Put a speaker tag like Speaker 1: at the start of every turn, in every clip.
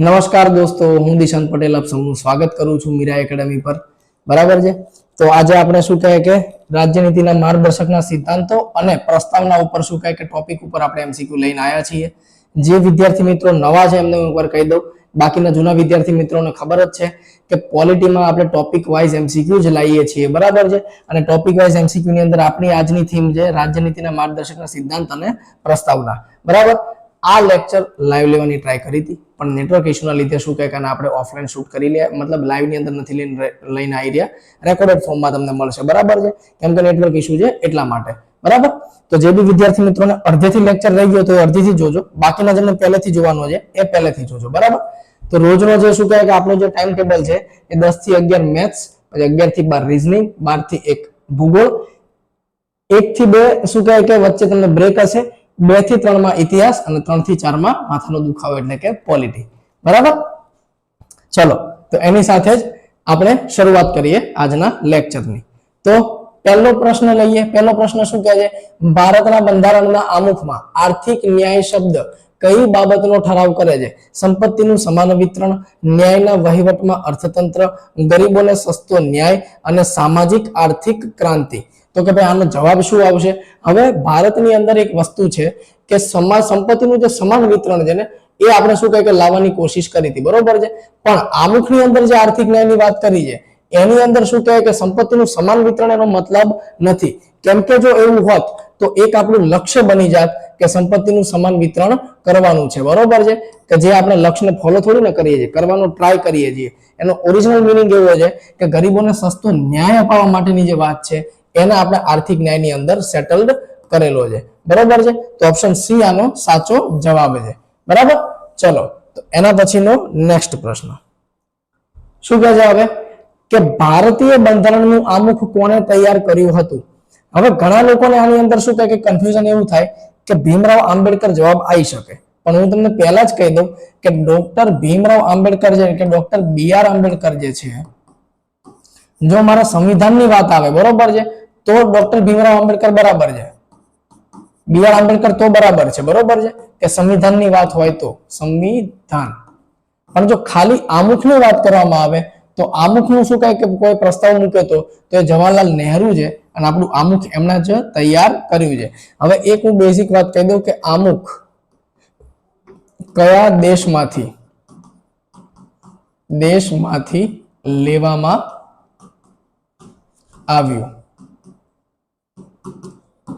Speaker 1: નમસ્કાર દોસ્તો, હું દિશાંત પટેલ આપ સૌનું સ્વાગત કરું છું મીરા એકેડમી પર. બરાબર છે? તો આજે આપણે શું કહે કે રાજ્યનીતિના માર્ગદર્શકના સિદ્ધાંતો અને પ્રસ્તાવના ઉપર શું કહે કે ટોપિક ઉપર આપણે એમસીક્યુ લઈને આવ્યા છીએ. જે વિદ્યાર્થી મિત્રો નવા છે, એમને હું એકવાર કહી દઉં. બાકીના જૂના વિદ્યાર્થી મિત્રોને ખબર જ છે કે પોલિટીમાં આપણે ટોપિક વાઇઝ એમસીક્યુ જ લાવીએ છીએ. બરાબર છે? અને ટોપિક વાઇઝ એમસીક્યુ ની અંદર આપણી આજની થીમ છે રાજ્યનીતિના માર્ગદર્શકના સિદ્ધાંત અને પ્રસ્તાવના. બરાબર? આ લેક્ચર લાઈવ લેવાની ટ્રાય કરી હતી. પણ નેટવર્ક ઇશ્યુના લીધે શું કહે કે આપણે ઓફલાઈન શૂટ કરી લે. મતલબ લાઈવની અંદર નથી લઈને લઈને આવી રહ્યા. રેકોર્ડેડ ફોર્મમાં તમને મળશે. બરાબર છે? કેમ કે નેટવર્ક ઇશ્યુ છે એટલા માટે. બરાબર? તો જે બી વિદ્યાર્થી મિત્રોને અડધેથી લેક્ચર રહી ગયો તો એ અડધીથી જોજો. બાકીના જેમને પહેલેથી જોવાનો છે, એ પહેલેથી જોજો. બરાબર? તો રોજનો જે શું કહે કે આપણો જે ટાઈમ ટેબલ છે, એ દસથી અગિયાર મેથ્સ પછી અગિયારથી બાર રિઝનિંગ બારથી એક ભૂગોળ. એક થી બે શું કહે કે વચ્ચે તમને બ્રેક હશે. બેથી ત્રણમાં ઇતિહાસ અને ત્રણથી ચારમાં માથાનો દુખાવો એટલે કે પોલિટી. બરાબર? ચલો, તો એની સાથે જ આપણે શરૂઆત કરીએ આજના લેક્ચરની તો પહેલો પ્રશ્ન લઈએ. પહેલો પ્રશ્ન શું કહે છે? ભારતના બંધારણના આમુખમાં આર્થિક ન્યાય શબ્દ કઈ બાબતનો ઠરાવ કરે છે? સંપત્તિનું સમાન વિતરણ, ન્યાયના વહીવટમાં અર્થતંત્ર, ગરીબોને સસ્તો ન્યાય અને સામાજિક આર્થિક ક્રાંતિ. તો કે ભાઈ આનો જવાબ શું આવશે? હવે ભારતની અંદર એક વસ્તુ છે કે સમાજ સંપત્તિનું જે સમાન વિતરણ છે ને, એ આપણે શું કહે કે લાવવાની કોશિશ કરી હતી. બરોબર છે? પણ આમુખની અંદર જે આર્થિક ન્યાયની વાત કરી છે, એની અંદર શું કહે કે સંપત્તિનું સમાન વિતરણ એનો મતલબ નથી. કેમ કે જો એવું હોત, તો એક આપણું લક્ષ્ય બની જાત કે સંપત્તિનું સમાન વિતરણ કરવાનું છે. બરોબર છે? કે જે આપણે લક્ષ્યને ફોલો થોડી ને કરીએ છીએ, કરવાનો ટ્રાય કરીએ છીએ. એનો ઓરિજિનલ મિનિંગ એવો છે કે ગરીબોને સસ્તો ન્યાય અપાવવા માટેની જે વાત છે એને આપણે આર્થિક ન્યાયની અંદર સેટલ્ડ કરેલો છે. બરાબર છે? તો ઓપ્શન સી આનો સાચો જવાબ છે. બરાબર? ચલો, તો એના પછીનો નેક્સ્ટ પ્રશ્ન. શું કહે છે હવે? કે ભારતીય બંધારણનું આમુખ કોણે તૈયાર કર્યું હતું? હવે ઘણા લોકોને આની અંદર શું કહે કે કન્ફ્યુઝન એવું થાય કે ભીમરાવ આંબેડકર જવાબ આવી શકે. પણ હું તમને પહેલા જ કહી દઉં કે ડોક્ટર ભીમરાવ આંબેડકર જે કે ડોક્ટર બી આર આંબેડકર જે છે, જો મારા સંવિધાનની વાત આવે, બરોબર છે? તો ડોક્ટર ભીમરાવ આંબેડકર બરાબર છે. બી આર આંબેડકર તો બરાબર છે, બરોબર છે? કે સંવિધાનની વાત હોય તો, સંવિધાન. પણ જો ખાલી આમુખની વાત કરવામાં આવે, તો આમુખનું શું કહે કે કોઈ પ્રસ્તાવ મૂક્યો તો તો એ જવાહરલાલ નહેરુ છે અને આપણું આમુખ એમના જ તૈયાર કર્યું છે. હવે એક હું બેઝિક વાત કહી દઉં કે આમુખ કયા દેશમાંથી દેશમાંથી લેવામાં આવ્યું?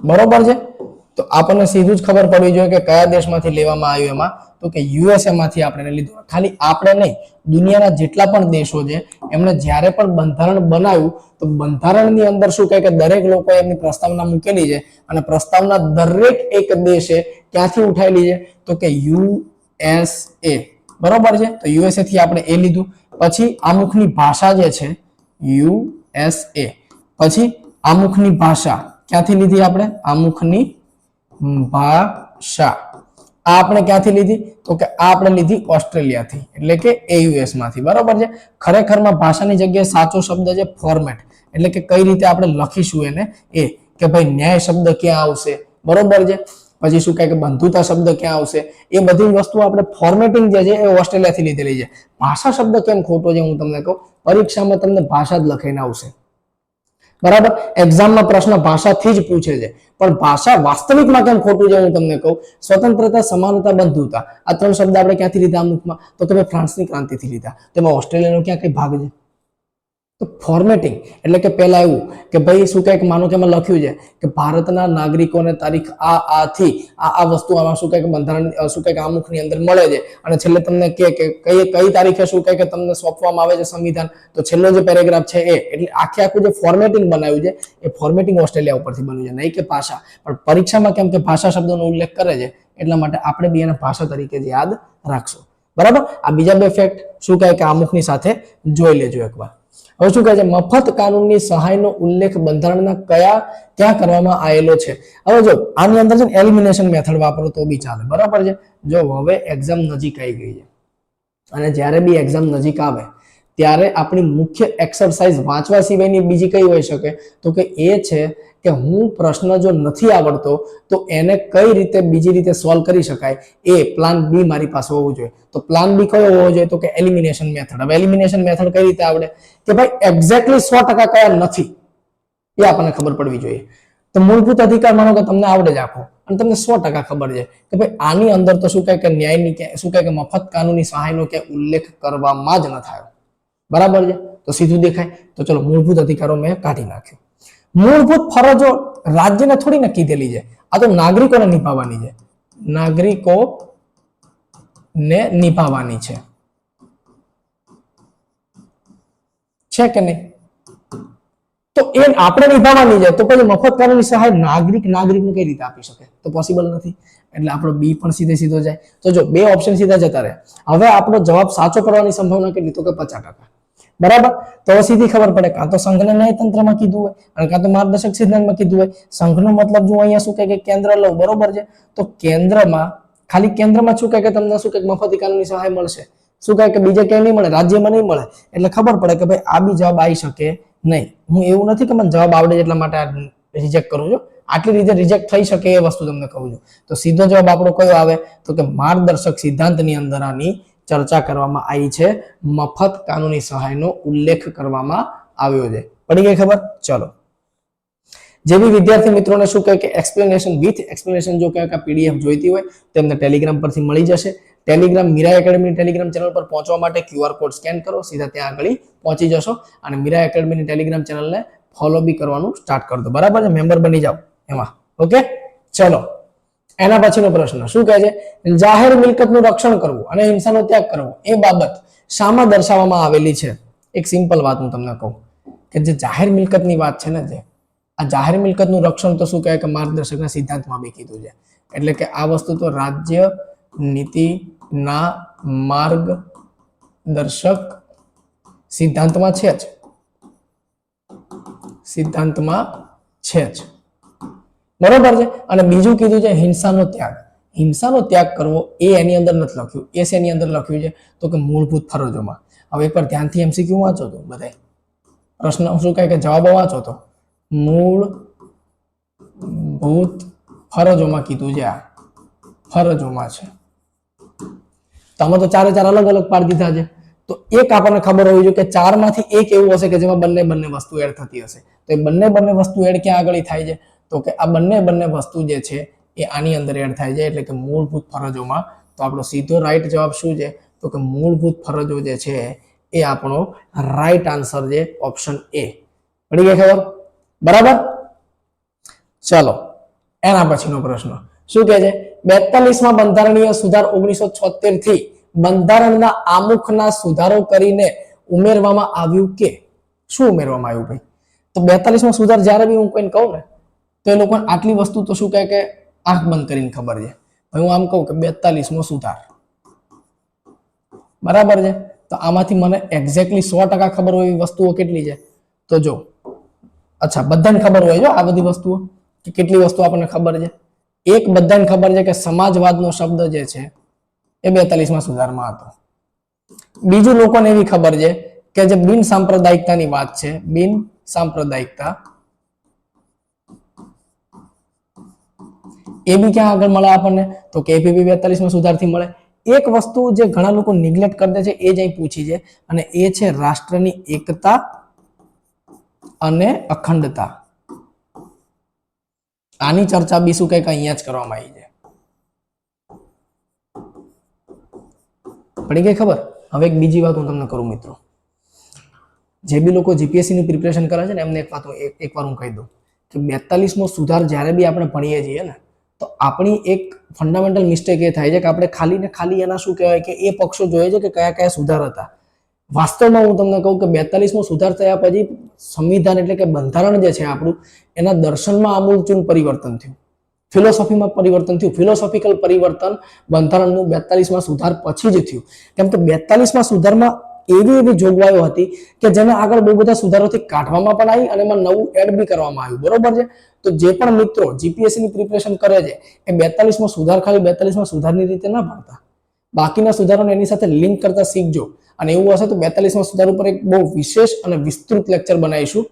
Speaker 1: બરોબર છે? તો આપણને સીધું જ ખબર પડવી જોઈએ કે કયા દેશમાંથી લેવામાં આવ્યું એમાં? તો કે યુએસએ માંથી આપણે લીધું. ખાલી આપણે નહીં, દુનિયાના જેટલા પણ દેશો છે, એમણે જ્યારે પણ બંધારણ બનાવ્યું, તો બંધારણની અંદર શું કહે કે દરેક લોકોએ એમની પ્રસ્તાવના મૂકેલી છે અને પ્રસ્તાવના દરેક એક દેશે ક્યાંથી ઉઠાયેલી છે? તો કે યુએસએ બરોબર છે? તો યુએસએ થી આપણે એ લીધું. પછી આમુખની ભાષા જે છે યુએસએ પછી આમુખની ભાષા. ક્યાંથી લીધી આપણે? આમુખની ભાષા. આ આપણે ક્યાંથી લીધી? તો કે આ આપણે લીધી ઓસ્ટ્રેલિયાથી, એટલે કે એયુએસમાંથી. બરોબર છે? ખરેખરમાં ભાષાની જગ્યાએ સાચો શબ્દ છે ફોર્મેટ એટલે કે કઈ રીતે આપણે લખીશું એને? એ, કે ભાઈ ન્યાય શબ્દ ક્યાં આવશે? બરોબર છે? પછી શું કહે કે બંધુતા શબ્દ ક્યાં આવશે? એ બધી વસ્તુ આપણે ફોર્મેટિંગ જે છે એ ઓસ્ટ્રેલિયાથી લીધેલી છે. ભાષા શબ્દ કેમ ખોટો છે હું તમને કહું? પરીક્ષામાં તમને ભાષા જ લખાઈને આવશે. બરાબર? એક્ઝામમાં પ્રશ્ન ભાષાથી જ પૂછે છે. પણ ભાષા વાસ્તવિકમાં કેમ ખોટું છે હું તમને કહું? સ્વતંત્રતા, સમાનતા, બંધુતા. આ ત્રણ શબ્દ આપણે ક્યાંથી લીધા અમુકમાં? તો કે ભાઈ ફ્રાન્સની ક્રાંતિથી લીધા. તેમાં ઓસ્ટ્રેલિયાનો ક્યાં કઈ ભાગ છે? તો ફોર્મેટિંગ એટલે કે પહેલા એવું કે ભાઈ શું કંઈક માનો કે એમાં લખ્યું છે કે ભારતના નાગરિકોને તારીખ આ આ થી આ આ વસ્તુ આમાં શું કંઈક બંધારણ શું કંઈક આમુખની અંદર મળે છે. અને છેલ્લે તમને કે કઈ કઈ તારીખે શું કંઈક તમને સોંપવામાં આવે છે સંવિધાન. તો છેલ્લો જે પેરેગ્રાફ છે એ, એટલે આખે આખું જે ફોર્મેટિંગ બનાવ્યું છે, એ ફોર્મેટિંગ ઓસ્ટ્રેલિયા ઉપરથી બન્યું છે. નહીં કે ભાષા. પણ પરીક્ષામાં કેમ કે ભાષા શબ્દોનો ઉલ્લેખ કરે છે, એટલા માટે આપણે બી એને ભાષા તરીકે યાદ રાખશું. બરાબર? આ બીજા બે ફેક્ટ શું કહે કે આમુખની સાથે જોઈ લેજો એકવાર. હવે શું કહે છે? મફત કાનૂનની સહાયનો ઉલ્લેખ બંધારણના કયા? ક્યાં કરવામાં આવેલો છે. હવે જો, આની અંદર છે એલિમિનેશન મેથડ વાપરો તો બી ચાલે. બરાબર છે? જો, હવે એક્ઝામ નજીક આવી ગઈ છે. અને જ્યારે બી એક્ઝામ નજીક આવે ત્યારે આપણી મુખ્ય એક્સરસાઇઝ વાંચવા સિવાયની બીજી કઈ હોઈ શકે? તો કે એ છે કે હું પ્રશ્ન જો નથી આવડતો, તો એને કઈ રીતે બીજી રીતે સોલ્વ કરી શકાય? એ પ્લાન બી મારી પાસે હોવું જોઈએ. તો પ્લાન બી કયો હોવો જોઈએ? તો કે એલિમિનેશન મેથડ હવે એલિમિનેશન મેથડ કઈ રીતે આવડે? કે ભાઈ એક્ઝેક્ટલી સો ટકા કયા નથી? એ આપણને ખબર પડવી જોઈએ. તો મૂળભૂત અધિકાર માનો કે તમને આવડે જ આખો. અને તમને સો ટકા ખબર છે કે ભાઈ આની અંદર તો શું કહે કે ન્યાયની કે શું કહે કે મફત કાનૂની સહાયનો કે ઉલ્લેખ કરવામાં જ ન થયો. બરાબર છે? તો સીધું દેખાય. તો ચલો, મૂળભૂત અધિકારો મેં કાઢી નાખ્યો. મૂળભૂત ફરજો રાજ્યને થોડી નક્કી કીધેલી છે. આ તો નાગરિકોને નિભાવવાની છે. નાગરિકો ને નિભાવવાની છે. છે કે નહીં? તો એ આપણે નિભાવવાની છે. તો પછી મફત કાનૂની સહાય નાગરિક નાગરિકને કઈ રીતે આપી શકે? તો પોસિબલ નથી. એટલે આપણો બી પણ સીધે સીધો જાય. તો જો, બે ઓપ્શન સીધા જતા રહે. હવે આપણો જવાબ સાચો પડવાની સંભાવના કેટલી? તો કે પચાસ ટકા. બરાબર? તો સીધી ખબર પડે કાં તો સંઘને ન્યાયતંત્રમાં કીધું હોય અને કાં તો માર્ગદર્શક સિદ્ધાંતમાં કીધું હોય. સંઘનો મતલબ જો અહીંયા શું કહે કે કેન્દ્ર લઉં, બરોબર છે? તો કેન્દ્રમાં, ખાલી કેન્દ્રમાં શું કહે કે તમને શું કહે મફત કાનૂની સહાય મળશે? શું કહે કે બીજે ક્યાંય નહીં મળે, રાજ્યમાં નહીં મળે? એટલે ખબર પડે કે ભાઈ આ બી જવાબ આવી શકે નહીં. હું એવું નથી કે મને જવાબ આવડે એટલા માટે રિજેક્ટ કરું છું. આટલી રીતે રિજેક્ટ થઈ શકે એ વસ્તુ તમને કહું છું. તો સીધો જવાબ આપણો કયો આવે? તો કે માર્ગદર્શક સિદ્ધાંતની અંદર આની ચર્ચા કરવામાં આવી છે. મફત કાનૂની સહાયનો ઉલ્લેખ કરવામાં આવ્યો છે. પડી ગઈ ખબર? ચલો. જે બી વિદ્યાર્થી મિત્રોને શું કહે કે એક્સપ્લેનેશન વિથ એક્સપ્લેનેશન જો કયા કયા પીડીએફ જોઈતી હોય, તો એમને ટેલિગ્રામ પરથી મળી જશે. Telegram Meera Academy Telegram channel પર પહોંચવા માટે ક્યુઆર કોડ સ્કેન કરો, સીધા ત્યાં આગળ પહોંચી જશો અને મીરા એકેડમીની ટેલિગ્રામ ચેનલને ફોલો બી કરવાનું સ્ટાર્ટ કરી બરાબર છે? મેમ્બર બની જાઓ એમાં. ઓકે ચલો. એના પછીનો પ્રશ્ન, શું કહે છે? જાહેર મિલકતનું રક્ષણ કરવું અને હિંસાનો ત્યાગ કરવો, એ બાબત શામાં દર્શાવવામાં આવેલી છે? એક સિમ્પલ વાત હું તમને કહું કે જે જાહેર મિલકતની વાત છે ને જે, આ જાહેર મિલકતનું રક્ષણ તો શું કહે કે માર્ગદર્શકના સિદ્ધાંતમાં બી કીધું છે? એટલે કે આ વસ્તુ તો રાજ્ય નીતિના માર્ગદર્શક સિદ્ધાંતમાં છે જ. સિદ્ધાંતમાં છે જ. બરોબર છે? અને બીજું કીધું છે હિંસાનો ત્યાગ. હિંસાનો ત્યાગ કરવો એ એની અંદર નથી લખ્યું. એ શેની અંદર લખ્યું છે તો કે મૂળભૂત ફરજોમાં. હવે એકવાર ધ્યાનથી એમસીક્યુ વાંચો તો બધા પ્રશ્ન શું કહે કે જવાબ વાંચો તો. મૂળ ભૂત ફરજોમાં કીધું છે આ. ફરજોમાં છે. તો તો ચારે ચાર અલગ અલગ પાડી દીધા છે. તો એક આપણને ખબર હોવી જોઈએ કે ચારમાંથી એક એવું હશે કે જેમાં બંને બંને વસ્તુ એડ થતી હશે. તો એ બંને બંને વસ્તુ એડ ક્યાં આગળ થાય છે? તો કે આ બંને બંને વસ્તુ જે છે એ આની અંદર એડ થાય છે, એટલે કે મૂળભૂત ફરજોમાં. તો આપણો સીધો રાઈટ જવાબ શું છે? તો કે મૂળભૂત ફરજો જે છે એ આપણો રાઈટ આન્સર છે ઓપ્શન એ પડી ગઈ ખબર? બરાબર? ચલો, એના પછીનો પ્રશ્ન. શું કહે છે? બેતાલીસમાં બંધારણીય સુધાર ઓગણીસો છોતેરથી બંધારણના આમુખના સુધારો કરીને ઉમેરવામાં આવ્યું કે? શું ઉમેરવામાં આવ્યું ભાઈ? તો બેતાલીસમાં સુધાર જ્યારે બી હું કોઈને કહું ને તો એ લોકોને આટલી વસ્તુ તો શું કહે કે આંખ બંધ કરીને ખબર છે. હું આમ કહું કે બેતાલીસમો સુધાર. બરાબર છે? તો આમાંથી મને એક્ઝેક્ટલી સો ટકા ખબર હોય એવી વસ્તુઓ કેટલી છે? તો જો, અચ્છા, બધાને ખબર હોય જો આ બધી વસ્તુઓ કે કેટલી વસ્તુ આપણને ખબર છે? એક બધાને ખબર છે કે સમાજવાદનો શબ્દ જે છે એ બેતાલીસમાં સુધારમાં હતો. બીજું લોકોને એવી ખબર છે કે જે બિન સાંપ્રદાયિકતાની વાત છે, બિન સાંપ્રદાયિકતા એ બી ક્યાં આગળ મળે આપણને? તો કે એપીપી બેતાલીસમાં સુધારથી મળે. એક વસ્તુ જે ઘણા લોકો નિગ્લેક્ટ કરતા છે, એ જ અહીં પૂછી છે. અને એ છે રાષ્ટ્રની એકતા અને અખંડતા. આની ચર્ચા બી શું કંઈક અહીંયા જ કરવામાં આવી છે. પડી ગઈ ખબર? હવે એક બીજી વાત હું તમને કરું મિત્રો. જે બી લોકો જીપીએસસી પ્રિપેરેશન કરે છે ને, એમને એક વાત હું એક એકવાર હું કહી દઉં. કે બેતાલીસમો સુધાર જ્યારે બી આપણે ભણીએ છીએ ને તો આપણી એક ફંડામેન્ટલ મિસ્ટેક એ થાય છે કે આપણે ખાલી ને ખાલી એના શું કહેવાય કે એ પક્ષો જોઈએ છે કે કયા કયા સુધાર હતા. વાસ્તવમાં હું તમને કહું કે બેતાલીસમો સુધાર થયા પછી સંવિધાન એટલે કે બંધારણ જે છે આપણું, એના દર્શનમાં આમૂલચૂલ પરિવર્તન થયું. ફિલોસોફીમાં પરિવર્તન થયું. ફિલોસોફિકલ પરિવર્તન બંધારણનું બેતાલીસમાં સુધાર પછી જ થયું. કેમ કે બેતાલીસમાં સુધારમાં એવી એવી જોગવાઈઓ હતી કે જેને આગળ બહુ બધા સુધારોથી કાઢવામાં પણ આવી અને એમાં નવું એડ બી કરવામાં આવ્યું. બરોબર છે? તો જે પણ મિત્રો જીપીએસસીની પ્રિપરેશન કરે છે, એ બેતાલીસમાં સુધાર ખાલી બેતાલીસમાં સુધારની રીતે ના ભણતા બાકીના સુધારોને એની સાથે લિંક કરતા શીખજો. અને એવું હશે તો બેતાલીસમાં સુધાર ઉપર એક બહુ વિશેષ અને વિસ્તૃત લેક્ચર બનાવીશું.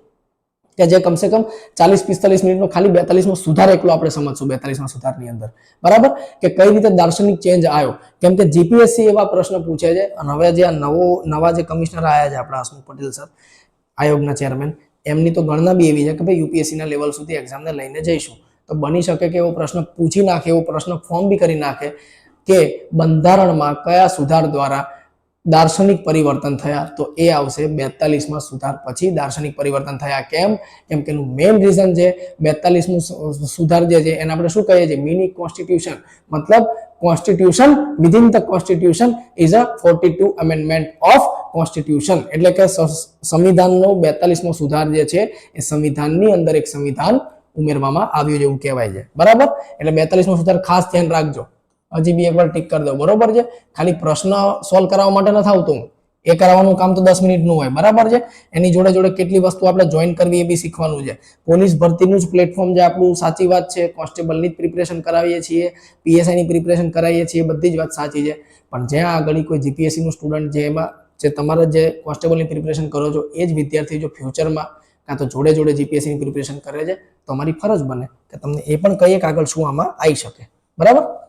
Speaker 1: કે જે કમસે કમ ચાલીસ, પિસ્તાલીસ મિનિટનો ખાલી બેતાલીસમાં સુધાર એકલો આપણે સમજશું બેતાલીસમાં સુધારની અંદર. બરાબર? કે કઈ રીતે દાર્શનિક ચેન્જ આવ્યો? કેમ કે જીપીએસસી એવા પ્રશ્ન પૂછે છે અને હવે જે આ નવો, નવા જે કમિશનર આવ્યા છે આપણા હસમુખ પટેલ સર, આયોગના ચેરમેન એમની તો ગણના બી એવી છે કે ભાઈ યુપીએસસીના લેવલ સુધી એક્ઝામને લઈને જઈશું. તો બની શકે કે એવો પ્રશ્ન પૂછી નાખે, એવો પ્રશ્ન ફોર્મ બી કરી નાખે કે બંધારણમાં કયા સુધાર દ્વારા દાર્શનિક પરિવર્તન થયા તો એ આવશે બેતાલીસમાં સુધાર પછી દાર્શનિક પરિવર્તન થયા. કેમ? કેમ કે એનું મેઇન રીઝન છે બેતાલીસમું સુધાર જે છે એને આપણે શું કહીએ છીએ? મિની કોન્સ્ટિટ્યુશન મતલબ constitution within the constitution is a forty two amendment of constitution એટલે કે સંવિધાનનો બેતાલીસમો સુધાર જે છે એ સંવિધાનની અંદર એક સંવિધાન ઉમેરવામાં આવ્યું છે એવું કહેવાય છે. બરાબર? એટલે બેતાલીસમો સુધાર ખાસ ધ્યાન રાખજો. હજી બી એકવાર ટીક કરી દો. બરોબર છે? ખાલી પ્રશ્ન સોલ્વ કરાવવા માટે નથી આવતું એ કરાવવાનું કામ તો દસ મિનિટનું હોય. બરાબર છે? એની જોડે જોડે કેટલી વસ્તુ આપણે જોઈન કરવી એ બી શીખવાનું છે. પોલીસ ભરતીનું જ પ્લેટફોર્મ જે આપણું. સાચી વાત છે. કોન્સ્ટેબલની જ પ્રિપરેશન કરાવીએ છીએ. પીએસઆઈની પ્રિપરેશન કરાવીએ છીએ. બધી જ વાત સાચી છે. પણ જ્યાં આગળ કોઈ જીપીએસસીનું સ્ટુડન્ટ જે એમાં જે તમારે જે કોન્સ્ટેબલની પ્રિપરેશન કરો છો, એ જ વિદ્યાર્થી જો ફ્યુચરમાં કાં તો જોડે જોડે જીપીએસસીની પ્રિપરેશન કરે છે, તો અમારી ફરજ બને કે તમને એ પણ કહીએ કે આગળ શું આમાં આવી શકે. બરાબર?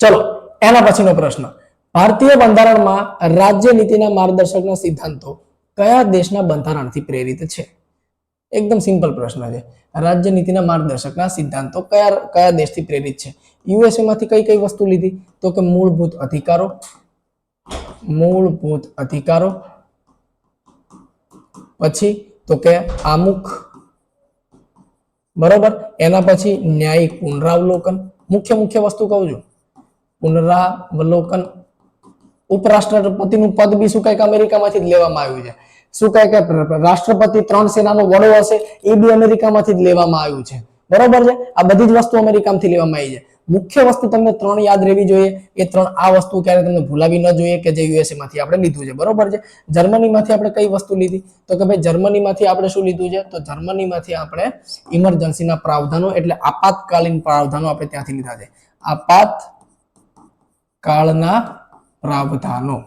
Speaker 1: ચલો, એના પછીનો પ્રશ્ન. ભારતીય બંધારણમાં રાજ્ય નીતિના માર્ગદર્શકના સિદ્ધાંતો કયા દેશના બંધારણથી પ્રેરિત છે? એકદમ સિમ્પલ પ્રશ્ન છે. રાજ્ય નીતિના માર્ગદર્શકના સિદ્ધાંતો કયા કયા દેશથી પ્રેરિત છે? યુએસએ માંથી કઈ કઈ વસ્તુ લીધી? તો કે મૂળભૂત અધિકારો મૂળભૂત અધિકારો, પછી તો કે આમુખ, બરોબર? એના પછી ન્યાયિક પુનરાવલોકન, મુખ્ય મુખ્ય વસ્તુ કહું છું. પુનરાવલોકન ઉપરાષ્ટ્રપતિનું પદ બી શું કહે અમેરિકામાંથી જ લેવામાં આવ્યું છે. શું કહે કે રાષ્ટ્રપતિ ત્રણ સેનાનો વડો હશે, એ બી અમેરિકામાંથી જ લેવામાં આવ્યું છે. બરોબર છે? આ બધી જ વસ્તુ અમેરિકામાંથી લેવામાં આવી છે. મુખ્ય વસ્તુ તમને ત્રણ યાદ રહેવી જોઈએ. એ ત્રણ આ વસ્તુ ક્યારે તમને ભૂલાવી ન જોઈએ કે જે યુએસએ માંથી આપણે લીધું છે. બરોબર છે? જર્મનીમાંથી આપણે કઈ વસ્તુ લીધી? તો કે ભાઈ જર્મનીમાંથી આપણે શું લીધું છે? તો જર્મનીમાંથી આપણે ઇમરજન્સીના પ્રાવધાનો, એટલે આપાતકાલીન પ્રાવધાનો આપણે ત્યાંથી લીધા છે. આપાત કાળના પ્રાવધાનો.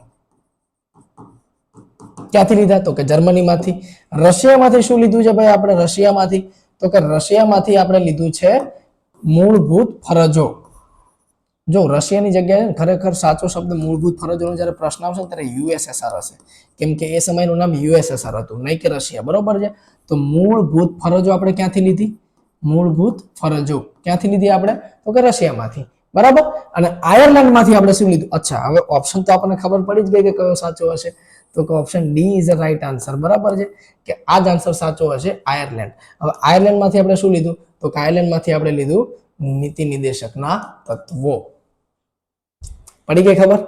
Speaker 1: ક્યાંથી લીધા? તો કે જર્મનીમાંથી. રશિયામાંથી શું લીધું છે ભાઈ આપણે? રશિયામાંથી. તો કે રશિયામાંથી આપણે લીધું છે મૂળભૂત ફરજો. જો રશિયાની જગ્યાએ ખરેખર સાચો શબ્દ મૂળભૂત ફરજોનો જ્યારે પ્રશ્ન આવશે ત્યારે યુએસએસઆર હશે. કેમ કે એ સમયનું નામ યુએસએસઆર હતું, નહીં કે રશિયા. બરોબર છે? તો મૂળભૂત ફરજો આપણે ક્યાંથી લીધી? મૂળભૂત ફરજો. ક્યાંથી લીધી આપણે? તો કે રશિયામાંથી. બરાબર? અને આયર્લેન્ડમાંથી આપણે શું લીધું? અચ્છા, હવે ઓપ્શન તો આપણને ખબર પડી જ ગઈ કે કયો સાચો હશે. તો કે option D is a right answer બરાબર છે? કે આ જ આન્સર સાચો હશે આયર્લેન્ડ. હવે આયર્લેન્ડમાંથી આપણે શું લીધું? તો કે આયર્લેન્ડમાંથી આપણે લીધું નીતિ નિદેશકના તત્વો. પડી ગઈ ખબર?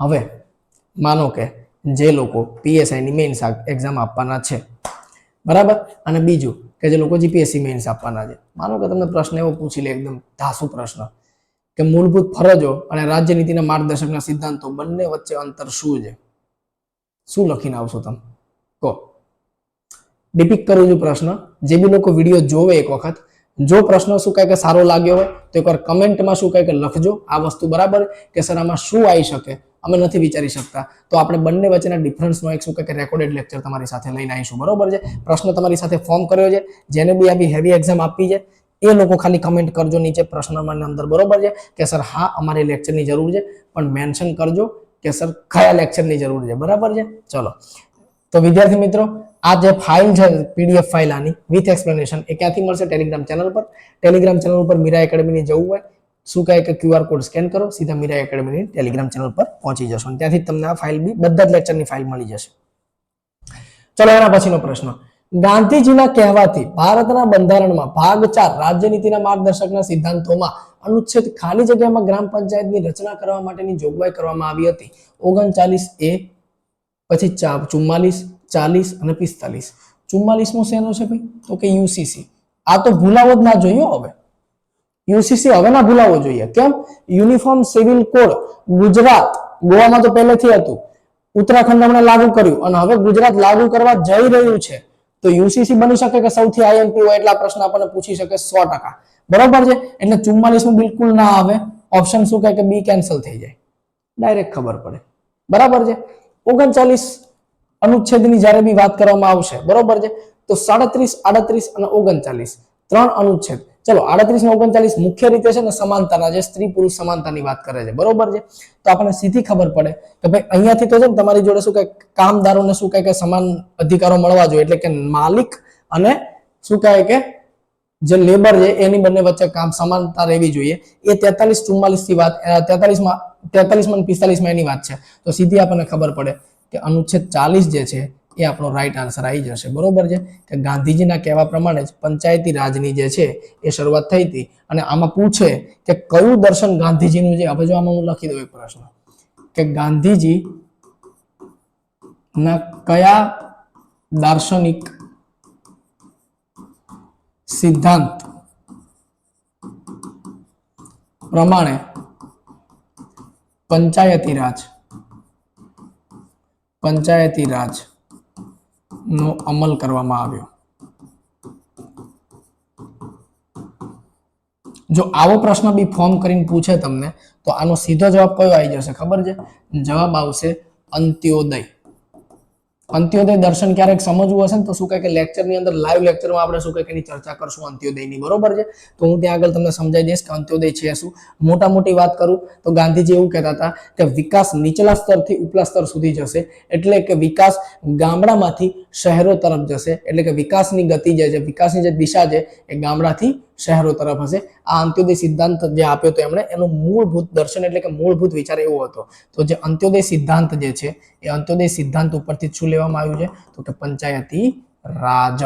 Speaker 1: હવે માનો કે જે લોકો પીએસઆઈની મેઇન્સ એક્ઝામ આપવાના છે. બરાબર? અને બીજું કે જે લોકો જીપીએસસી મેઇન્સ આપવાના છે. માનો કે તમને પ્રશ્ન એવો પૂછી લે એકદમ ધાસુ પ્રશ્ન કે મૂળભૂત ફરજો અને રાજ્ય નીતિના માર્ગદર્શકના સિદ્ધાંતો બંને વચ્ચે અંતર શું છે? શું લખીને આવશો તમે? કહો. ડિપિક કરું છું પ્રશ્ન. જે બી લોકો વીડિયો જોવે એક વખત, જો પ્રશ્ન શું કહે કે સારો લાગ્યો હોય, તો એકવાર કમેન્ટમાં શું કહે કે લખજો આ વસ્તુ બરાબર કે સર આમાં શું આવી શકે? અમે નથી વિચારી શકતા. તો આપણે બંને વચ્ચેના ડિફરન્સનો એક શું કે રેકોર્ડેડ લેક્ચર તમારી સાથે લઈને આવીશું. બરોબર છે? પ્રશ્ન તમારી સાથે ફોર્મ કર્યો છે. જેને બી આવી હેવી એક્ઝામ આપી છે, એ લોકો ખાલી કમેન્ટ કરજો નીચે પ્રશ્નમાં અંદર. બરોબર છે? કે સર હા, અમારે લેક્ચરની જરૂર છે, પણ મેન્શન કરજો કે સર કયા લેક્ચરની જરૂર છે. બરાબર છે? ચલો. તો વિદ્યાર્થી મિત્રો, આ જે ફાઇલ છે પીડીએફ ફાઇલ આની વિથ એક્સપ્લેનેશન એ ક્યાંથી મળશે? ટેલિગ્રામ ચેનલ પર. ટેલિગ્રામ ચેનલ ઉપર મીરા એકેડમીની જવું હોય શું કહે કે ક્યુઆર કોડ સ્કેન કરો, સીધા મીરા એકેડમીની ટેલિગ્રામ ચેનલ પર પહોંચી જશો અને ત્યાંથી તમને આ ફાઇલ બી બધા જ લેક્ચરની ફાઇલ મળી જશે. ચલો, એના પછીનો પ્રશ્ન. ગાંધીજીના કહેવાથી ભારતના બંધારણમાં ભાગ ચાર રાજ્યનીતિના માર્ગદર્શકના સિદ્ધાંતોમાં અનુચ્છેદ ખાલી જગ્યામાં ગ્રામ પંચાયતની રચના કરવા માટેની જોગવાઈ કરવામાં આવી હતી. ઓગણચાલીસ એ, પછી ચુમ્માલીસ, ચાલીસ અને પિસ્તાલીસ. ચુમ્માલીસમો શેનો છે ભાઈ? તો કે યુસીસી. આ તો ભૂલાવો જ ના જોઈએ હવે. યુસીસી હવે ના ભૂલાવો જોઈએ. કેમ? યુનિફોર્મ સિવિલ કોડ ગુજરાત ગોવામાં તો પહેલેથી હતું. ઉત્તરાખંડ હમણાં લાગુ કર્યું. અને હવે ગુજરાત લાગુ કરવા જઈ રહ્યું છે. તો યુસીસી બની શકે કે સૌથી આઈએમપી હોય એટલા પ્રશ્ન આપણને પૂછી શકે સો ટકા. બરોબર છે? એટલે ચુમ્માલીસમું બિલકુલ ના આવે. ઓપ્શન શું કહે કે બી કેન્સલ થઈ જાય. ડાયરેક્ટ ખબર પડે. બરાબર છે? ઓગણચાલીસ અનુચ્છેદની જ્યારે બી વાત કરવામાં આવશે. બરોબર છે? તો સાડત્રીસ, આડત્રીસ અને ઓગણચાલીસ. ત્રણ અનુચ્છેદ. ચલો આડત્રીસ ને ઓગણચાલીસ મુખ્ય રીતે છે ને સમાનતાના, જે સ્ત્રી પુરુષ સમાનતાની વાત કરે છે. બરોબર છે? તો આપણને સીધી ખબર પડે કે ભાઈ અહીંયાથી તો છે ને તમારી જોડે શું કહે કામદારોને શું કહે કે સમાન અધિકારો મળવા જોઈએ? એટલે કે માલિક અને શું કહે કે જે લેબર છે, એની બંને વચ્ચે કામ સમાનતા રહેવી જોઈએ. એ તેતાલીસ ચુમ્માલીસથી વાત તેતાલીસમાં તેતાલીસમાં પિસ્તાલીસમાં એની વાત છે. તો સીધી આપણને ખબર પડે કે અનુચ્છેદ ચાલીસ જે છે એ આપણો રાઈટ આન્સર આવી જશે. બરોબર છે? કે ગાંધીજીના કહેવા પ્રમાણે જ પંચાયતી રાજની જે છે એ શરૂઆત થઈ હતી. અને આમાં પૂછે કે કયું દર્શન ગાંધીજીનું છે? હવે જો આમાં હું લખી દઉં એક પ્રશ્ન. કે ગાંધીજી ના કયા દાર્શનિક સિદ્ધાંત પ્રમાણે પંચાયતી રાજ પંચાયતી રાજ નો અમલ કરવામાં આવ્યો. જો આવો પ્રશ્ન બી ફોર્મ કરીને પૂછે તમને, તો આનો સીધો જવાબ કયો આવી જશે? ખબર છે? જવાબ આવશે અંત્યોદય. અંત્યોદય દર્શન ક્યારેક સમજવું હશે તો શું કહે કે લેક્ચરની અંદર લાઈવ લેક્ચરમાં આપણે શું કહે કે ચર્ચા કરશું અંત્યોદયની, બરોબર છે? તો હું ત્યાં આગળ તમને સમજાવી દઈશ કે અંત્યોદય છે શું? મોટા મોટી વાત કરું, તો ગાંધીજી એવું કહેતા હતા કે વિકાસ નીચલા સ્તરથી ઉપલા સ્તર સુધી જશે, એટલે કે વિકાસ ગામડામાંથી શહેરો તરફ જશે, એટલે કે વિકાસની ગતિ જે છે, વિકાસની જે દિશા છે એ ગામડાથી શહેરો તરફ હશે. આ અંત્યોદય સિદ્ધાંત જે આપ્યો હતો એમણે, એનું મૂળભૂત દર્શન એટલે કે મૂળભૂત વિચાર એવો હતો. તો જે અંત્યોદય સિદ્ધાંત જે છે, એ અંત્યોદય સિદ્ધાંત ઉપરથી શું લેવામાં આવ્યું છે? તો કે પંચાયતી રાજ.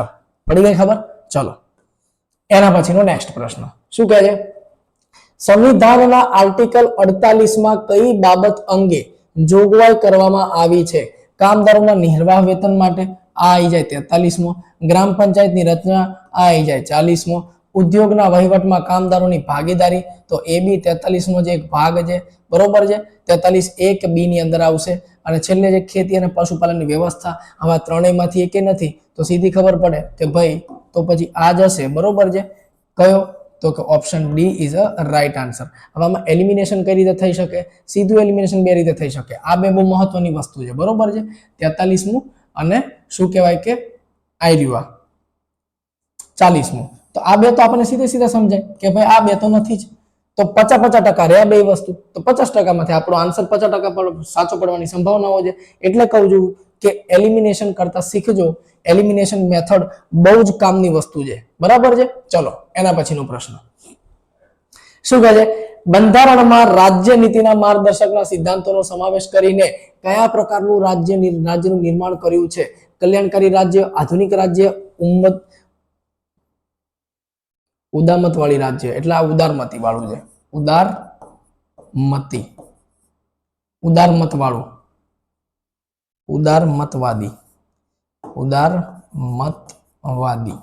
Speaker 1: પડી ગઈ ખબર? ચલો. એના પછીનો નેક્સ્ટ પ્રશ્ન. શું કહે છે? સંવિધાનના આર્ટિકલ અડતાલીસમાં કઈ બાબત અંગે જોગવાઈ કરવામાં આવી છે? કામદારોના નિર્વાહ વેતન માટે આ આવી જાય તેતાલીસમો. ગ્રામ પંચાયતની રચના આ આવી જાય ચાલીસમો. ઉદ્યોગના વહીવટમાં કામદારોની ભાગીદારી, તો એ બી તેતાલીસનો જે એક ભાગ છે. બરોબર છે? તેતાલીસ એક બી ની અંદર આવશે. અને છેલ્લે જે ખેતી અને પશુપાલનની વ્યવસ્થા આમાં ત્રણેયમાંથી એકે નથી, તો સીધી ખબર પડે કે ભાઈ, તો પછી આ જ હશે. બરોબર છે? કયો? તો કે option D is a right answer. હવે આમાં એલિમિનેશન કઈ રીતે થઈ શકે? સીધું એલિમિનેશન બે રીતે થઈ શકે. આ બે બહુ મહત્વની વસ્તુ છે. બરોબર છે? તેતાલીસમું અને શું કહેવાય કે આયર્યુઆ? ચાલીસમું. તો આ બે તો આપણને સીધે સીધા સમજાય કે ભાઈ આ બે તો નથી જ. તો પચાસ પચાસ ટકા રહ્યા બે વસ્તુ. તો પચાસ ટકામાંથી આપણો આન્સર પચાસ ટકા પર સાચો પડવાની સંભાવનાઓ છે. એટલે કહું છું કે એલિમિનેશન કરતા શીખજો. એલિમિનેશન મેથડ બહુ જ કામની વસ્તુ છે. બરાબર છે? ચલો, એના પછીનો પ્રશ્ન. શું કહે છે? બંધારણમાં રાજ્ય નીતિના માર્ગદર્શકના સિદ્ધાંતોનો સમાવેશ કરીને કયા પ્રકારનું રાજ્ય રાજ્યનું નિર્માણ કર્યું છે? કલ્યાણકારી રાજ્ય, આધુનિક રાજ્ય ઉમ્મત ઉદામત વાળી રાજ્ય એટલે આ ઉદારમતી વાળું છે. ઉદારમતી. ઉદારમત વાળું ઉદારમતવાદી. ઉદારમતવાદી.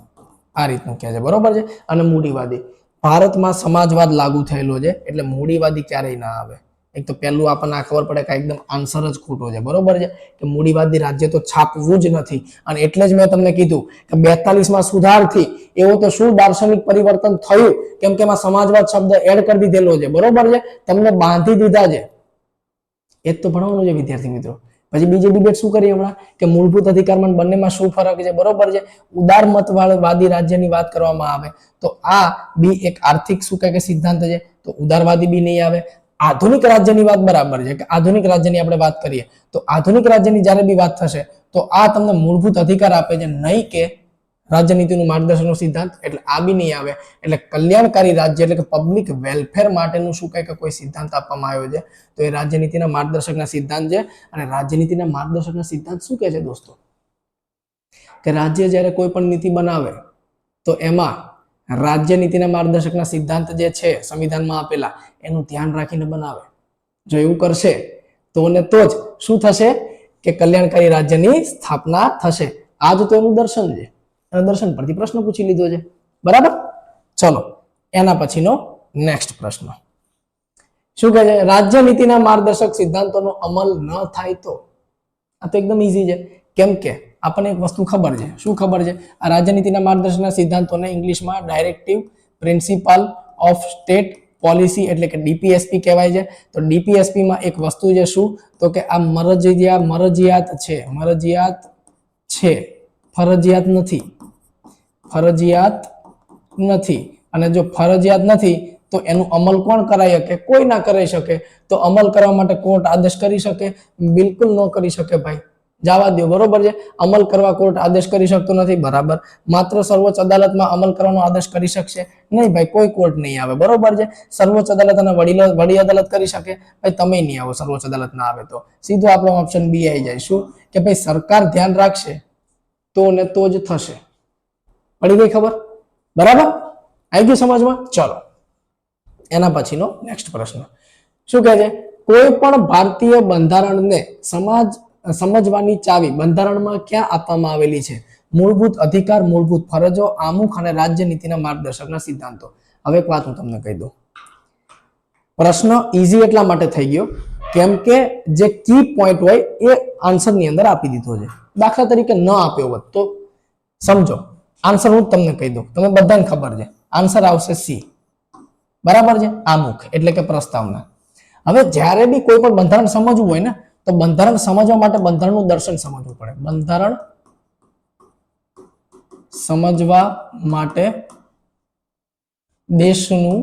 Speaker 1: આ રીતનું કહે છે. બરોબર છે? અને મૂડીવાદી. ભારતમાં સમાજવાદ લાગુ થયેલો છે. એટલે મૂડીવાદી ક્યારેય ના આવે. એક તો પહેલું આપણને ખબર પડે કે એકદમ આન્સર જ ખોટો છે. બરોબર છે? કે મૂડીવાદી રાજ્ય તો છાપવું જ નથી. અને એટલે જ મેં તમને કીધું કે બેતાલીસમાં સુધારથી એવો તો શું દાર્શનિક પરિવર્તન થયું? કેમ કે એમાં સમાજવાદ શબ્દ એડ કરી દીધેલો છે. બરોબર છે? તમને બાંધી દીધા છે. એ તો ભણવાનું છે, વિદ્યાર્થી મિત્રો. પછી બીજી ડિબેટ શું કરી હમણાં? કે મૂળભૂત અધિકારમાં બંનેમાં શું ફરક છે? બરોબર છે? ઉદાર ઉદારમતવાદી રાજ્યની વાત કરવામાં આવે. તો આ બી એક આર્થિક શું કહે કે સિદ્ધાંત છે? તો ઉદારવાદી બી નહીં આવે. આધુનિક રાજ્યની વાત બરાબર છે. કે આધુનિક રાજ્યની આપણે વાત કરીએ, તો આધુનિક રાજ્યની જ્યારે બી વાત થશે, તો આ તમને મૂળભૂત અધિકાર આપે છે. નહીં કે રાજ્યનીતિનું માર્ગદર્શનનો સિદ્ધાંત, એટલે આ બી નહીં આવે. એટલે કલ્યાણકારી રાજ્ય, એટલે કે પબ્લિક વેલફેર માટેનું શું કહે કે કોઈ સિદ્ધાંત આપવામાં આવ્યો છે. તો એ રાજ્યનીતિના માર્ગદર્શકના સિદ્ધાંત છે. અને રાજ્યનીતિના માર્ગદર્શકના સિદ્ધાંત શું કહે છે દોસ્તો? કે રાજ્ય જ્યારે કોઈ પણ નીતિ બનાવે, તો એમાં રાજ્ય નીતિના માર્ગદર્શકના સિદ્ધાંત જે છે, સંવિધાનમાં આપેલા, એનું ધ્યાન રાખીને બનાવે. જો એવું કરશે, તો ને તો જ શું થશે? કે કલ્યાણકારી રાજ્યની સ્થાપના થશે. આ જ તો એનું દર્શન છે. દર્શન પરથી પ્રશ્ન પૂછી લીધો છે. બરાબર? ચલો, એના પછીનો નેક્સ્ટ પ્રશ્ન. શું કહે છે? રાજ્ય નીતિના માર્ગદર્શક સિદ્ધાંતોનો અમલ ન થાય તો? આ તો એકદમ ઈઝી છે. કેમ કે આપણને એક વસ્તુ ખબર છે. શું ખબર છે? આ રાજ્યનીતિના માર્ગદર્શનના સિદ્ધાંતોને ઇંગ્લિશમાં directive principal of state policy એટલે કે ડીપીએસપી કહેવાય છે. તો ડીપીએસપીમાં એક વસ્તુ છે શું? તો કે આ મરજિયાત મરજિયાત છે. મરજિયાત છે. ફરજિયાત નથી. ફરજિયાત નથી. અને જો ફરજિયાત નથી, તો એનું અમલ કોણ કરાઈ શકે? કોઈ ના કરી શકે. તો અમલ કરવા માટે કોર્ટ આદેશ કરી શકે. બિલકુલ ન કરી શકે ભાઈ. જવા દો બરોબર છે? અમલ કરવા કોર્ટ આદેશ કરી શકતો નથી, બરાબર. માત્ર સર્વોચ્ચ અદાલતમાં અમલ કરવાનો આદેશ કરી શકશે? નહીં ભાઈ, કોઈ કોર્ટ નહીં આવે, બરોબર છે? સર્વોચ્ચ અદાલત અને વડીલ, વડી અદાલત કરી શકે? ભાઈ, તમે નહીં આવો, સર્વોચ્ચ અદાલત ના આવે તો. સીધું આપણો ઓપ્શન બી આવી જાય. શું? કે ભાઈ, સરકાર ધ્યાન રાખશે, તો ને તો જ થશે. પડી ગઈ ખબર? બરાબર? આવી ગયું સમજમાં? ચલો. એના પછીનો નેક્સ્ટ પ્રશ્ન. શું કહે છે? કોઈ પણ ભારતીય બંધારણને સમાજ સમજવાની ચાવી બંધારણમાં ક્યાં આપવામાં આવેલી છે? મૂળભૂત અધિકાર, મૂળભૂત ફરજો, આમુખ અને રાજ્ય નીતિના માર્ગદર્શકના સિદ્ધાંતો. હવે એક વાત હું તમને કહી દઉં. પ્રશ્ન ઈઝી એટલા માટે થઈ ગયો કેમ કે જે કી પોઈન્ટ હોય એ આન્સરની અંદર આપી દીધો છે. દાખલા તરીકે ન આપ્યો હોત તો સમજો આન્સર હું તમને કહી દઉં. તમે બધાને ખબર છે. આન્સર આવશે સી બરાબર છે? આમુખ, એટલે કે પ્રસ્તાવના. હવે જ્યારે બી કોઈ પણ બંધારણ સમજવું હોય ને તો બંધારણ સમજવા માટે બંધારણનું દર્શન સમજવું પડે. બંધારણ સમજવા માટે દેશનું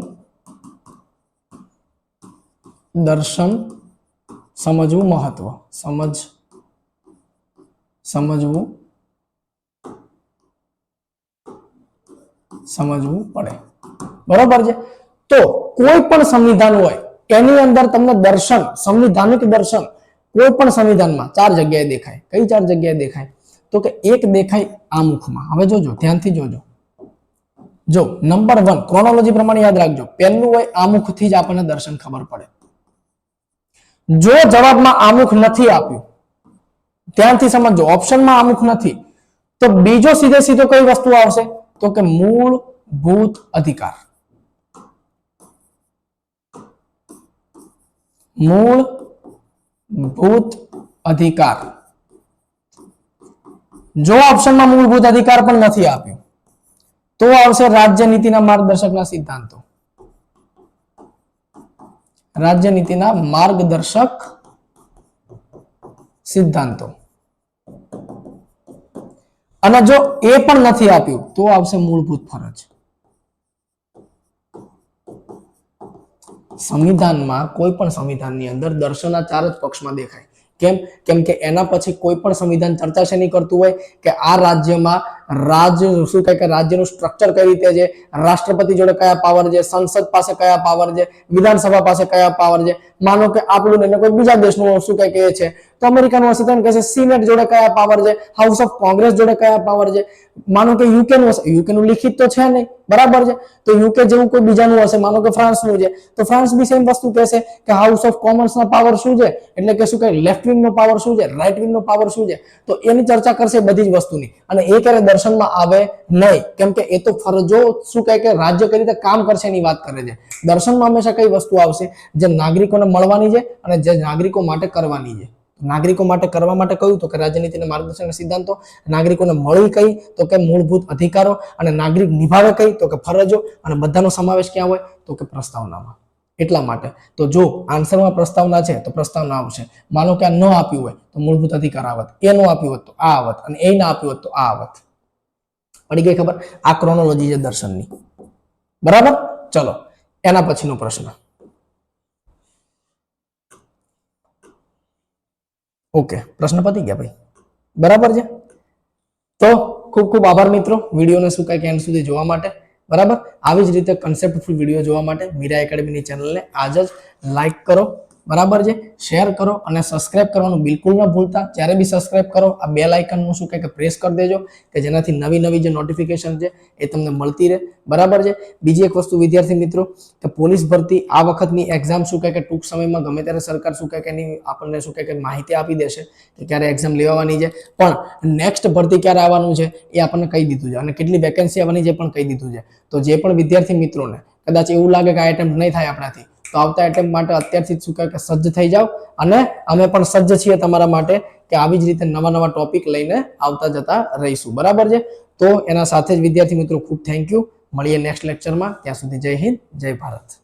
Speaker 1: દર્શન સમજવું મહત્વ. સમજ, સમજવું સમજવું પડે. બરોબર છે? તો કોઈ પણ સંવિધાન હોય, એની અંદર તમને દર્શન, સંવિધાનિક દર્શન કોઈ પણ સંવિધાનમાં ચાર જગ્યાએ દેખાય. કઈ ચાર જગ્યાએ દેખાય? તો કે એક દેખાય આ મુખમાં. હવે જોજો, ધ્યાનથી જોજો. જો નંબર વન ક્રોનોલોજી પ્રમાણે યાદ રાખજો. પહેલું હોય આમુખથી જ આપણને દર્શન ખબર પડે. જો જવાબમાં આમુખ નથી આપ્યું, ધ્યાનથી સમજો ઓપ્શનમાં આમુખ નથી, તો બીજો સીધે સીધો કઈ વસ્તુ આવશે? તો કે મૂળભૂત અધિકાર. મૂળભૂત અધિકાર. જો ઓપ્શનમાં મૂળભૂત અધિકાર પણ નથી આપ્યું, તો આવશે રાજ્ય નીતિના માર્ગદર્શકના સિદ્ધાંતો. રાજ્ય નીતિના માર્ગદર્શક સિદ્ધાંતો. અને જો એ પણ નથી આપ્યું, તો આવશે મૂળભૂત ફરજ. સંવિધાનમાં કોઈ પણ સંવિધાનની અંદર દર્શનના ચાર જ પક્ષમાં દેખાય. કેમ? કેમ કે એના પછી કોઈ પણ સંવિધાન ચર્ચા શેની કરતું હોય કે આ રાજ્યમાં રાજ્ય શું કહે કે રાજ્યનું સ્ટ્રક્ચર કઈ રીતે છે? રાષ્ટ્રપતિ જોડે કયા પાવર છે? સંસદ પાસે કયા પાવર છે? વિધાનસભા પાસે કયા પાવર છે? માનો કે આપણું ને કોઈ બીજા દેશનું શું કહે કે છે? તો અમેરિકાનું હશે તો કહેશે સિનેટ જોડે કયા પાવર છે? હાઉસ ઓફ કોંગ્રેસ જોડે કયા પાવર છે? માનો કે યુકે નું હશે. યુકે નું લિખિત તો છે નહીં. બરાબર છે? તો યુકે જેવું કોઈ બીજાનું હશે. માનો કે ફ્રાન્સનું છે. તો ફ્રાન્સ બી સેમ વસ્તુ કહેશે કે હાઉસ ઓફ કોમન્સ ના પાવર શું છે? એટલે કે શું કહે? લેફ્ટ વિંગ નો પાવર શું છે? રાઈટ વિંગ નો પાવર શું છે? તો એની ચર્ચા કરશે બધી જ વસ્તુની. અને એ ક્યારે દર્શનમાં આવે નહીં. કેમ કે એ તો ફરજો શું કહે કે રાજ્ય કઈ રીતે કામ કરશે એની વાત કરે છે. દર્શનમાં હંમેશા કઈ વસ્તુ આવશે? જે નાગરિકોને મળવાની છે અને જે નાગરિકો માટે કરવાની છે. નાગરિકો માટે કરવા માટે કહ્યું તો કે રાજનીતિના માર્ગદર્શન સિદ્ધાંતો, નાગરિકોને મળી કઈ તો કે મૂળભૂત અધિકારો અને નાગરિક નિભાવે કઈ તો કે ફરજો અને બધાનો સમાવેશ ક્યાં હોય? તો કે પ્રસ્તાવનામાં. એટલા માટે. તો જો આન્સરમાં પ્રસ્તાવના છે તો પ્રસ્તાવના આવશે. માનો કે આ ન આપ્યું હોય તો મૂળભૂત અધિકાર આવત. એ ન આપ્યું હોત તો આ આવત. અને એ ના આપ્યું હોત તો આ આવત. પડી ગઈ ખબર? આ ક્રોનોલોજી છે દર્શનની. બરાબર? ચલો, એના પછીનો પ્રશ્ન. ઓકે, પ્રશ્ન પતી ગયા ભાઈ. બરાબર છે? તો ખૂબ ખૂબ આભાર મિત્રો વિડીયોને શું કાંઈક એન્ડ સુધી જોવા માટે. બરાબર? આવી જ રીતે કન્સેપ્ટફુલ વીડિયો જોવા માટે મીરા એકેડમીની ચેનલને આજ જ લાઈક કરો. બરાબર છે? શેર કરો અને સબસ્ક્રાઇબ કરવાનું બિલકુલ ન ભૂલતા. જ્યારે બી સબસ્ક્રાઇબ કરો, આ બેલ આઇકનનું શું કહે પ્રેસ કરી દેજો, કે જેનાથી નવી નવી જે નોટિફિકેશન છે એ તમને મળતી રહે. બરાબર છે? બીજી એક વસ્તુ વિદ્યાર્થી મિત્રો, કે પોલીસ ભરતી આ વખતની એક્ઝામ શું કહે કે ટૂંક સમયમાં ગમે ત્યારે સરકાર શું કહે કે એની આપણને શું કહે કે માહિતી આપી દેશે, કે ક્યારે એક્ઝામ લેવાની છે. પણ નેક્સ્ટ ભરતી ક્યારે આવવાનું છે એ આપણને કહી દીધું છે અને કેટલી વેકેન્સી આવવાની છે પણ કહી દીધું છે. તો જે પણ વિદ્યાર્થી મિત્રોને, કદાચ એવું લાગે કે આ એટેમ્પ નહીં થાય આપણાથી તો આવતા એટેમ્પ માટે અત્યારથી શું કહે કે સજ્જ થઈ જાઓ. અને અમે પણ સજ્જ છીએ તમારા માટે કે આવી જ રીતે નવા નવા ટોપિક લઈને આવતા જતા રહીશું. બરાબર છે? તો એના સાથે જ વિદ્યાર્થી મિત્રો ખૂબ થેન્ક યુ મળીએ નેક્સ્ટ લેક્ચરમાં ત્યાં સુધી જય હિન્દ, જય ભારત.